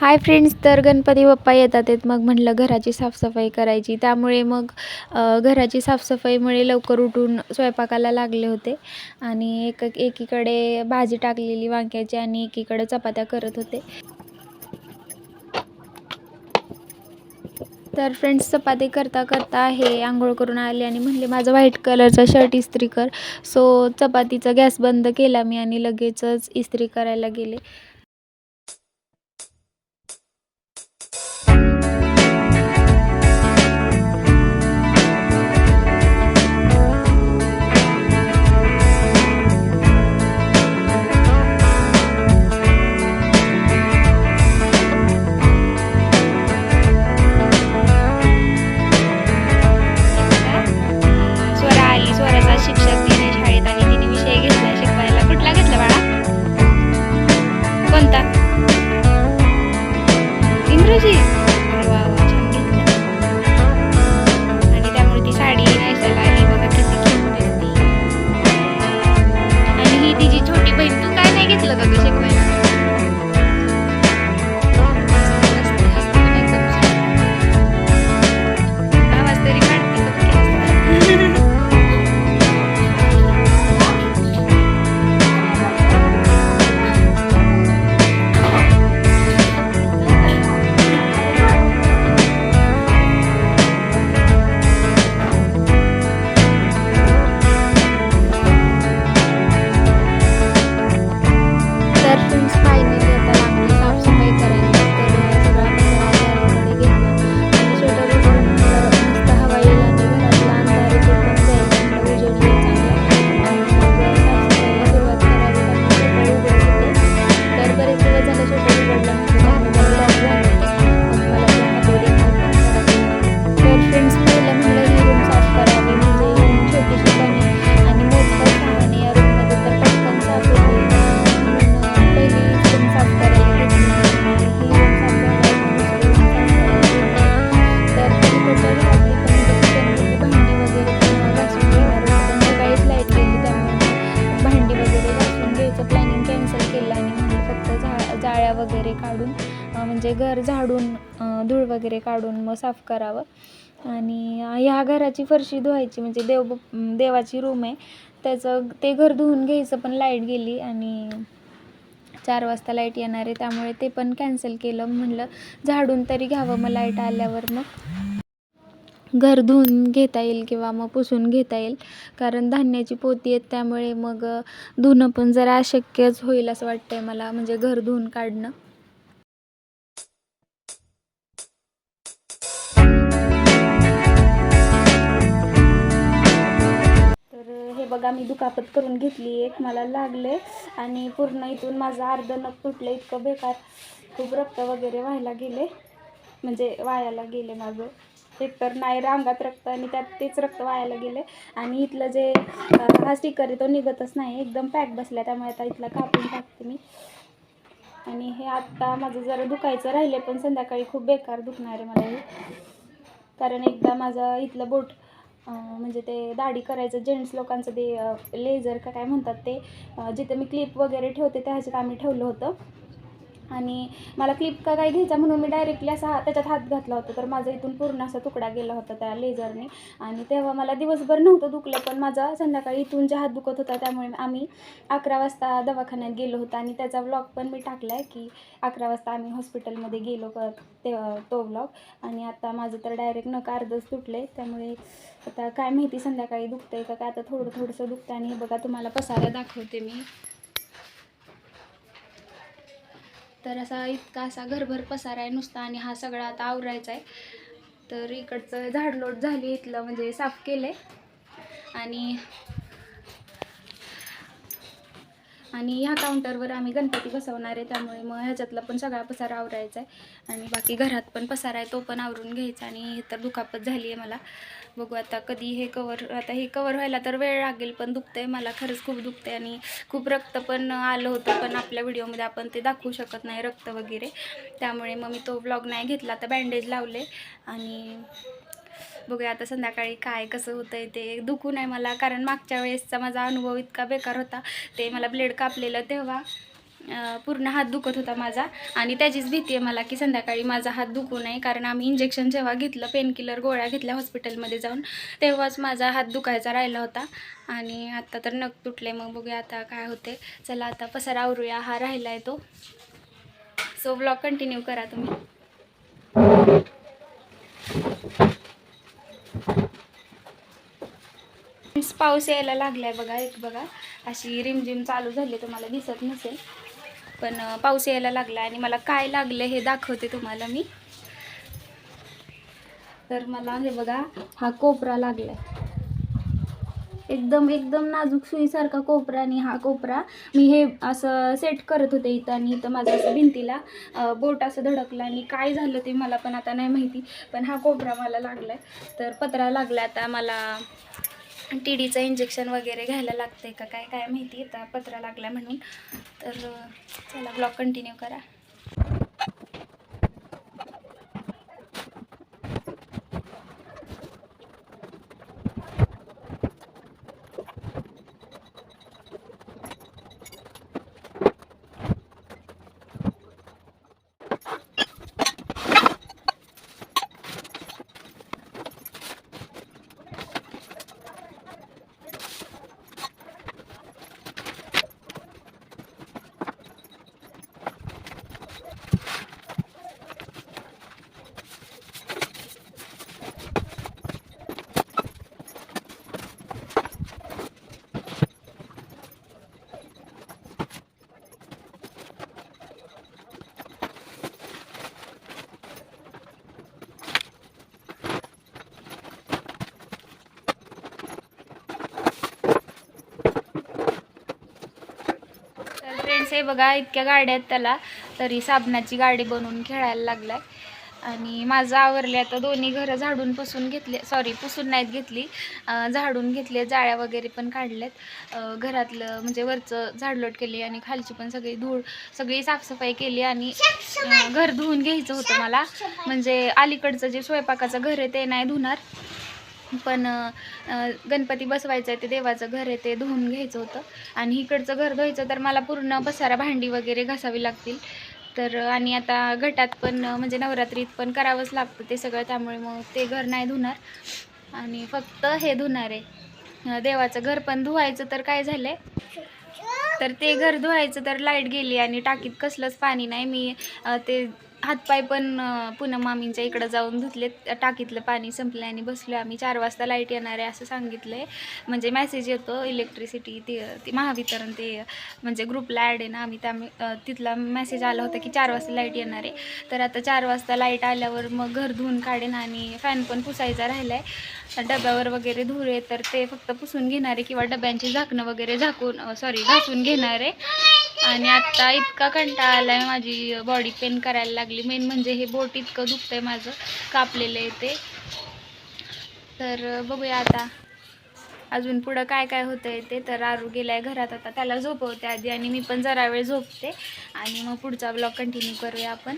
Hi friends तर गणपती बाप्पा येतात आहेत. मग म्हटलं घराची साफसफाई करायची. त्यामुळे मग घराची साफसफाईमुळे लवकर उठून स्वयंपाकाला लागले होते. आणि एक एकीकडे भाजी टाकलेली वांग्याची आणि एकीकडे चपात्या करत होते. तर फ्रेंड्स चपाती करता करता हे आंघोळ करून आले आणि म्हणले माझं व्हाईट कलरचा शर्ट इस्त्री कर. सो चपातीचा गॅस बंद केला मी आणि लगेचच इस्त्री करायला गेले. म्हणजे घर झाडून धूळ वगैरे काढून मग साफ करावं. आणि ह्या घराची फरशी धुवायची म्हणजे देव देवाची रूम आहे. त्याचं ते घर धुवून घ्यायचं पण लाइट गेली आणि चार वाजता लाइट येणार आहे. त्यामुळे ते पण कॅन्सल केलं. म्हणलं झाडून तरी घ्यावं मग लाइट आल्यावर मग. घर धुवून घेता येईल किंवा मग पुसून घेता येईल. कारण धान्याची पोती आहेत त्यामुळे मग धुणं पण जरा अशक्यच होईल असं वाटतंय मला. म्हणजे घर धुवून काढणं. बघा मी दुखापत करून घेतली. एक मला लागले आणि पूर्ण इथून माझं अर्ध नख तुटलं इतकं बेकार. खूप रक्त वगैरे व्हायला गेले. म्हणजे वायाला गेले माझं. एकतर नाही रांगात रक्त आणि त्यात तेच रक्त वायाला गेले. आणि इथलं जे हा स्टिकर आहे तो निघतच नाही. एकदम पॅक बसला त्यामुळे आता इथला कापून टाकते मी. आणि हे आत्ता माझं जरा दुखायचं राहिले पण संध्याकाळी खूप बेकार दुखणार आहे मला हे. कारण एकदा माझं इथलं बोट म्हणजे ते दाढी करायचं जेंट्स लोकांचं ते लेझर का काय म्हणतात ते जिथे मी क्लिप वगैरे ठेवते त्या ह्याच्यात आम्ही ठेवलं होतं. आणि मला क्लिप का काय घ्यायचा म्हणून मी डायरेक्टली असा हा- त्याच्यात हात घातला होता. तर माझा इथून पूर्ण असा तुकडा गेला होता त्या लेझरने आणि तेव्हा मला दिवसभर नव्हतं दुखलं पण माझा संध्याकाळी इथून जे हात दुखत होता त्यामुळे आम्ही अकरा वाजता दवाखान्यात गेलो होतो. आणि त्याचा व्लॉग पण मी टाकला आहे की अकरा वाजता आम्ही हॉस्पिटलमध्ये गेलो ते तो व्लॉग आणि आता माझं तर डायरेक्ट नका अर्धच तुटलं आहे त्यामुळे आता काय माहिती संध्याकाळी दुखतं आहे का काय? आता थोडं थोडंसं दुखतं आणि हे बघा तुम्हाला पसारा दाखवते मी. तर असा इतका असा घरभर पसारा आहे नुसता आणि हा सगळा आता आवरायचा आहे. तर इकडचं झाडलोट झाली इथलं म्हणजे साफ केलं आहे आणि आणि ह्या काउंटरवर आम्ही गणपती बसवणार आहे त्यामुळे मग ह्याच्यातला पण सगळा पसारा आवरायचा आहे. आणि बाकी घरात पण पसारा आहे तो पण आवरून घ्यायचा आणि हे तर दुखापत झाली आहे मला. बघू आता कधी हे कवर आता हे कवर व्हायला तर वेळ लागेल पण दुखतंय मला खरंच खूप दुखतंय आणि खूप रक्त पण आलं होतं पण आपल्या व्हिडिओमध्ये आपण ते दाखवू शकत नाही रक्त वगैरे. त्यामुळे मग मी तो व्लॉग नाही घेतला आता बँडेज लावले आणि बघूया आता संध्याकाळी काय कसं होतं आहे ते. दुखू नाही मला कारण मागच्या वेळेसचा माझा अनुभव इतका बेकार होता. ते मला ब्लेड कापलेलं तेव्हा पूर्ण हात दुखत होता माझा. आणि त्याचीच भीती आहे मला की संध्याकाळी माझा हात दुखू नये कारण आम्ही इंजेक्शन जेव्हा घेतलं पेनकिलर गोळ्या घेतल्या हॉस्पिटलमध्ये जाऊन तेव्हाच माझा हात दुखायचा राहिला होता. आणि आत्ता तर नख तुटले मग बघूया आता काय होते चला आता पसारा आवरूया हा राहिला आहे तो. सो ब्लॉग कंटिन्यू करा तुम्ही. पाऊस यायला लागलाय बघा एक बघा. अशी रिमझिम चालू झाली तुम्हाला दिसत नसेल. पण पाऊस यायला लागला आणि मला काय लागलं हे दाखवते तुम्हाला मी. तर मला हे बघा हा कोपरा लागलाय. एकदम एकदम नाजूक सुईसारखा कोपरा आणि हा कोपरा. मी हे असं सेट करत होते इथं आणि इथं माझं असं भिंतीला बोट असं धडकलं आणि काय झालं ते मला पण आता नाही माहिती पण हा कोपरा मला लागलाय. तर पत्रा लागला आता मला. टी डीचं इंजेक्शन वगैरे घ्यायला लागतंय का काय काय माहिती आहे पत्रा लागला म्हणून. तर चला ब्लॉग कंटिन्यू करा. तर फ्रेंड्स हे बघा इतक्या गाड्या आहेत त्याला. तरी साबणाची गाडी बनवून खेळायला लागलाय. आणि माझं आवरले आता दोन्ही घरं झाडून पुसून घेतले सॉरी पुसून नाहीत घेतली. झाडून घेतले जाळ्या वगैरे पण काढल्यात. घरातलं म्हणजे वरचं झाडलोट केली आणि खालची पण सगळी धूळ सगळी साफसफाई केली आणि घर धुवून घ्यायचं होतं मला. म्हणजे अलीकडचं जे स्वयंपाकाचं घर आहे ते नाही धुणार. पण गणपती बसवायचं आहे ते देवाचं घर आहे ते धुवून घ्यायचं होतं. आणि इकडचं घर धुवायचं तर मला पूर्ण पसारा भांडी वगैरे घासावी लागतील. तर आणि आता घटात पण म्हणजे नवरात्रीत पण करावंच लागतं ते सगळं त्यामुळे मग ते घर नाही धुणार. आणि फक्त हे धुणार आहे. देवाचं घर पण धुवायचं तर काय झालंय? तर ते घर धुवायचं तर लाइट गेली आणि टाकीत कसलंच पाणी नाही. मी ते हातपाय पण पुन्हा मामींच्या इकडं जाऊन धुतले टाकीतलं पाणी संपलं आणि बसलो आम्ही. चार वाजता लाइट येणार आहे असं सांगितलं आहे म्हणजे मेसेज येतो इलेक्ट्रिसिटी ते ती महावितरण ते म्हणजे ग्रुपला ॲड आहे ना आम्ही. त्या तिथला मेसेज आला होता की चार वाजता लाइट येणार आहे. तर आता चार वाजता लाइट आल्यावर मग घर धुवून काढेन आणि फॅन पण पुसायचा राहिला आहे डब्यावर वगैरे धूर आहे तर ते फक्त पुसून घेणार आहे किंवा डब्यांची झाकणं वगैरे झाकून सॉरी घासून घेणार आहे. आणि आता इतका कंटाळा आला आहे माझी बॉडी पेन करायला लागली. मेन म्हणजे हे बोट इतकं दुखतंय माझं कापलेलं आहे ते. तर बघूया आता अजून पुढं काय काय होतंय ते. तर आरू आहे घरात आता त्याला झोपवते आधी आणि मी पण जरा वेळ झोपते. आणि मग पुढचा ब्लॉग कंटिन्यू करूया आपण.